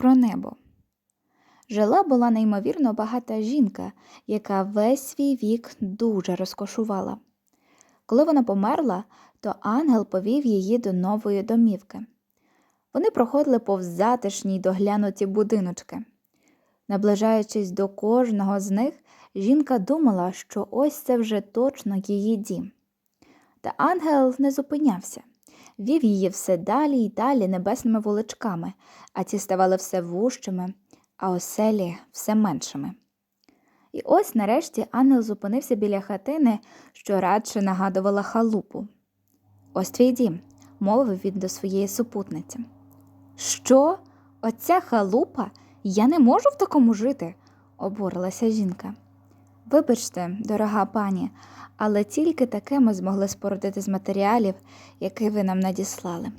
про небо. Жила була неймовірно багата жінка, яка весь свій вік дуже розкошувала. Коли вона померла, то ангел повів її до нової домівки. Вони проходили повз затишні й доглянуті будиночки. Наближаючись до кожного з них, жінка думала, що ось це вже точно її дім. Та ангел не зупинявся, вів її все далі й далі небесними вуличками, а ті ставали все вужчими, а оселі все меншими. І ось нарешті ангел зупинився біля хатини, що радше нагадувала халупу. Ось твій дім, мовив він до своєї супутниці. Що? Оця халупа? Я не можу в такому жити, обурилася жінка. Вибачте, дорога пані, але тільки таке ми змогли спорудити з матеріалів, які ви нам надіслали.